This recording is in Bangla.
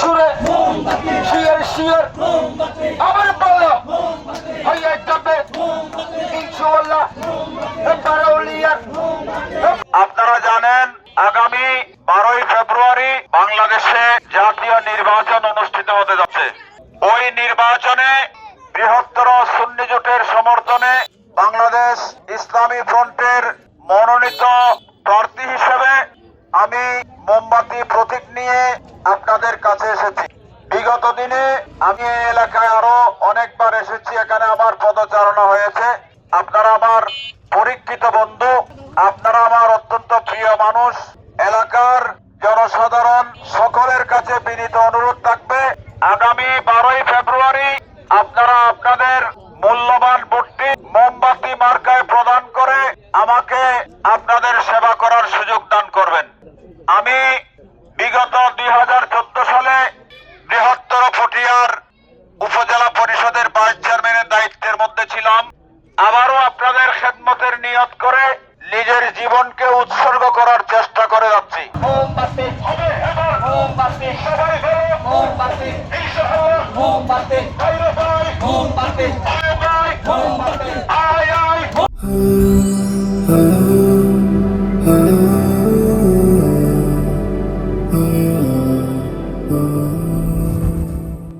সুরে শিয়ের শিয়ের। আবার বলো হইয়া যাবে। ইনশাআল্লাহ বারৌলিয়ার। আপনারা জানেন, আগামী বারোই ফেব্রুয়ারি বাংলাদেশে জাতীয় নির্বাচন অনুষ্ঠিত হতে যাচ্ছে। ওই নির্বাচনে বৃহত্তর সুন্নি জোটের সমর্থনে বাংলাদেশ ইসলামী ফ্রন্টের মনোনীত প্রার্থী আমি মোমবাতি প্রতীক নিয়ে আপনাদের কাছে এসেছি। বিগত দিনে আমি এই এলাকায় আরও অনেকবার এসেছি, এখানে আমার পদচারণা হয়েছে। আপনারা আমার পরীক্ষিত বন্ধু, আপনারা আমার অত্যন্ত প্রিয় মানুষ। এলাকার জনসাধারণ সকলের কাছে বিনীত অনুরোধ থাকবে, আগামী বারোই ফেব্রুয়ারি আপনারা আপনাদের মূল্যবান ভোটটি মোমবাতি মার্কায় প্রদান করে আমাকে আপনাদের সেবা করার সুযোগ দান করবেন। আমি বিগত দুই সালে বৃহত্তর পটিয়ার উপজেলা পরিষদের ভাইস চেয়ারম্যানের দায়িত্বের মধ্যে ছিলাম। আবারও আপনাদের খেদমতের নিয়ত করে নিজের জীবনকে উৎসর্গ করার চেষ্টা করে যাচ্ছি। মোমবাতি